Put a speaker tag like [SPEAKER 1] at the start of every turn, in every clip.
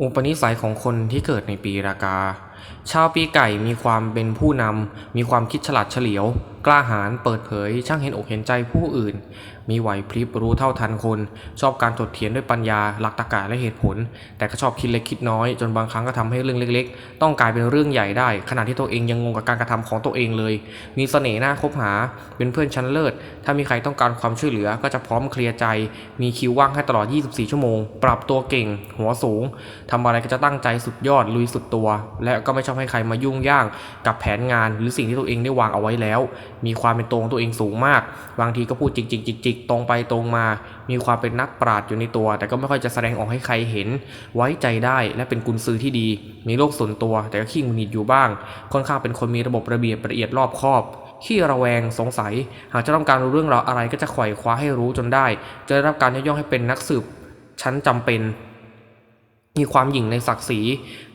[SPEAKER 1] อุปนิสัยของคนที่เกิดในปีรากา ชาวปีไก่มีความเป็นผู้นำ มีความคิดฉลาดเฉลียว กล้าหาญเปิดเผย ช่างเห็นอกเห็นใจผู้อื่น มีไหวพริบรู้เท่าทันคน ชอบการถดเถียงด้วยปัญญาหลักตรรกะและเหตุผล แต่ก็ชอบคิดเล็กคิดน้อย จนบางครั้งก็ทำให้เรื่องเล็ก ๆ ต้องกลายเป็นเรื่องใหญ่ได้ ขณะที่ตัวเองยังงงกับการกระทำของตัวเองเลย มีเสน่ห์น่าคบหา เป็นเพื่อนชั้นเลิศ ถ้ามีใครต้องการความช่วยเหลือก็จะพร้อมเคลียร์ใจ มีคิวว่างให้ตลอด 24 ชั่วโมง ปรับตัวเก่ง หัวสูงทำอะไรก็จะตั้งใจสุดยอดลุยสุดตัว และก็ไม่ชอบให้ใครมายุ่งยางกับแผนงานหรือสิ่งที่ตัวเองได้วางเอาไว้แล้ว มีความเป็นตัวของตัวเองสูงมาก บางทีก็พูดจริงๆจิกตรงไปตรงมา มีความเป็นนักปราชญ์อยู่ในตัว แต่ก็ไม่ค่อยจะแสดงออกให้ใครเห็น ไว้ใจได้และเป็นกุญซือที่ดี มีโลกส่วนตัว แต่ก็ขี้งุดหงิดอยู่บ้าง ค่อนข้างเป็นคนมีระบบระเบียบละเอียดรอบคอบขี้ระแวงสงสัย หากจะต้องการรู้เรื่องราวอะไรก็จะไขว่คว้าให้รู้จนได้ จะได้รับการยกย่องให้เป็นนักสืบชั้นจำเป็น มีความหยิ่งในศักดิ์ศรี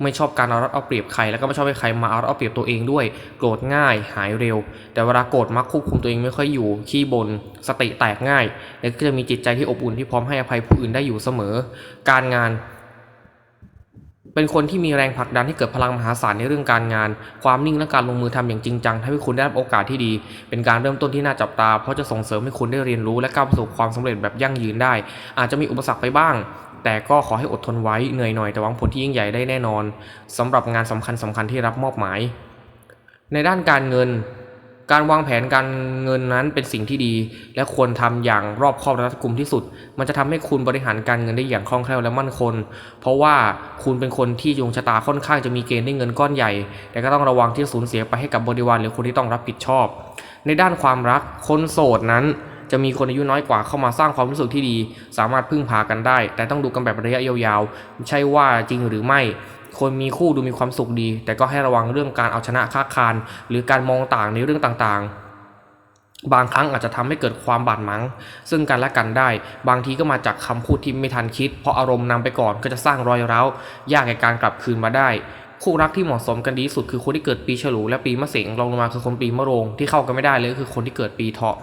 [SPEAKER 1] ไม่ชอบการเอารัดเอาเปรียบใครแล้วก็ไม่ชอบให้ใครมาเอารัดเอาเปรียบตัวเองด้วย โกรธง่ายหายเร็ว แต่เวลาโกรธมักควบคุมตัวเองไม่ค่อยอยู่ขี้บน่นสติแตกง่าย และก็จะมีจิตใจที่อบอุ่นที่พร้อมให้อภัยผู้อื่นได้อยู่เสมอ การงาน เป็นคนที่มีแรงผลักดันให้เกิดพลังมหาศาลในเรื่องการงาน ความนิ่งและการลงมือทำอย่างจริงจังทำให้คุณได้รับโอกาสที่ดี เป็นการเริ่มต้นที่น่าจับตา เพราะจะส่งเสริมให้คุณได้เรียนรู้และก้าวสู่ความสำเร็จแบบยั่งยืนได้ อาจจะมีอุปสรรคไปบ้าง แต่ก็ขอให้อดทนไว้เหนื่อยหน่อยแต่หวังผลที่ยิ่งใหญ่ได้แน่นอนสำหรับงานสำคัญสำคัญที่รับมอบหมาย ในด้านการเงิน การวางแผนการเงินนั้นเป็นสิ่งที่ดี และควรทำอย่างรอบคอบและรัดกุมที่สุด มันจะทำให้คุณบริหารการเงินได้อย่างคล่องแคล่วและมั่นคงเพราะว่าคุณเป็นคนที่ดวงชะตาค่อนข้างจะมีเกณฑ์ได้เงินก้อนใหญ่ แต่ก็ต้องระวังที่จะสูญเสียไปให้กับบริวารหรือคนที่ต้องรับผิดชอบ ในด้านความรักคนโสดนั้น จะมีคนอายุน้อยกว่าเข้ามาสร้างความรู้สึกที่ดี สามารถพึ่งพากันได้ แต่ต้องดูกันแบบระยะยาวๆไม่ใช่ว่าจริงหรือไม่คนมีคู่ดูมีความสุขดี แต่ก็ให้ระวังเรื่องการเอาชนะค้าคานหรือการมองต่างในเรื่องต่างๆบางครั้งอาจจะทำให้เกิดความบาดหมางซึ่งกันและกันได้ บางทีก็มาจากคำพูดที่ไม่ทันคิด เพราะอารมณ์นำไปก่อนก็จะสร้างรอยร้าวยากในการกลับคืนมาได้ คู่รักที่เหมาะสมกันดีสุดคือคนที่เกิดปีฉลูและปีมะเสงรองลงมาคือคนปีมะโรงที่เข้ากันไม่ได้เลยคือคนที่เกิดปีเถาะ